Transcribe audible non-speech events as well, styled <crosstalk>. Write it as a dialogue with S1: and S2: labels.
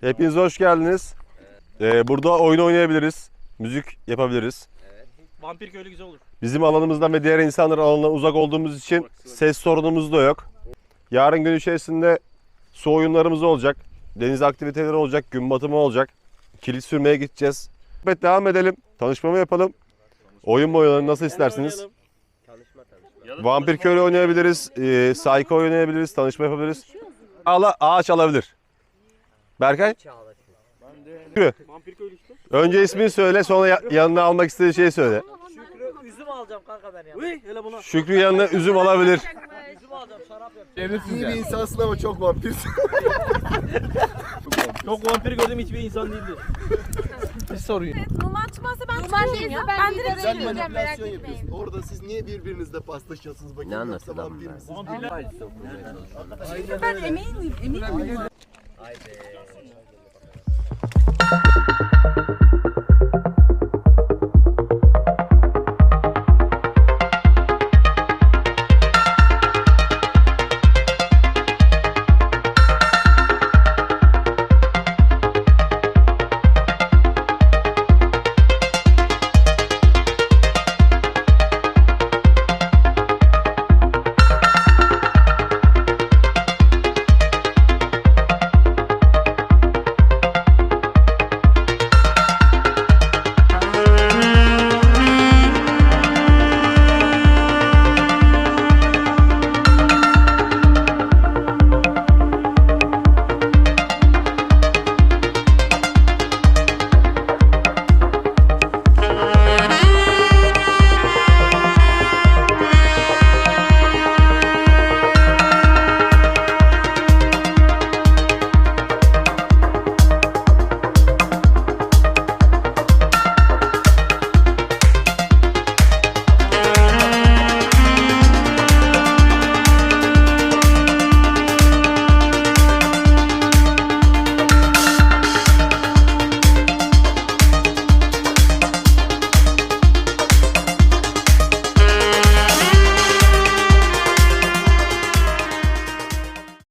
S1: Hepiniz hoş geldiniz. Ee, burada oyun oynayabiliriz. Müzik yapabiliriz.
S2: Vampir köylü güzel olur.
S1: Bizim alanımızdan ve diğer insanların alanına uzak olduğumuz için ses sorunumuz da yok. Yarın gün içerisinde su oyunlarımız olacak. Deniz aktiviteleri olacak. Gün batımı olacak. Kilit sürmeye gideceğiz. Evet devam edelim. Tanışmamı yapalım. Oyun mu oynayalım nasıl istersiniz? Vampir köylü oynayabiliriz. E, Psycho oynayabiliriz. Tanışma yapabiliriz. Ağla, ağaç alabilir. Berkay?
S2: İşte.
S1: Önce ismini söyle sonra ya- yanına almak istediğin şeyi söyle.
S3: Şükrü üzüm alacağım kanka ben ya.
S2: Uy hele buna.
S1: Şükrü yanına üzüm alabilir.
S3: Üzüm alacağım şarap yapacağım.
S4: İyi bir insansın ama çok vampirsin. <laughs>
S2: Çok vampir gördüm hiçbir insan değildi. <laughs> Bir soruyu.
S5: Numan çıkmazsa ben çıkayım ya. Ben direkt
S4: Sen
S5: çıkacağım merak
S4: manipülasyon
S5: etmeyin.
S4: yapıyorsun. Orada siz niye birbirinizle paslaşıyorsunuz bakayım.
S6: Ne anlatıyor lan
S4: vampir
S6: bunlar?
S4: misiniz?
S5: Ben emin miyim? Emin miyim? I did.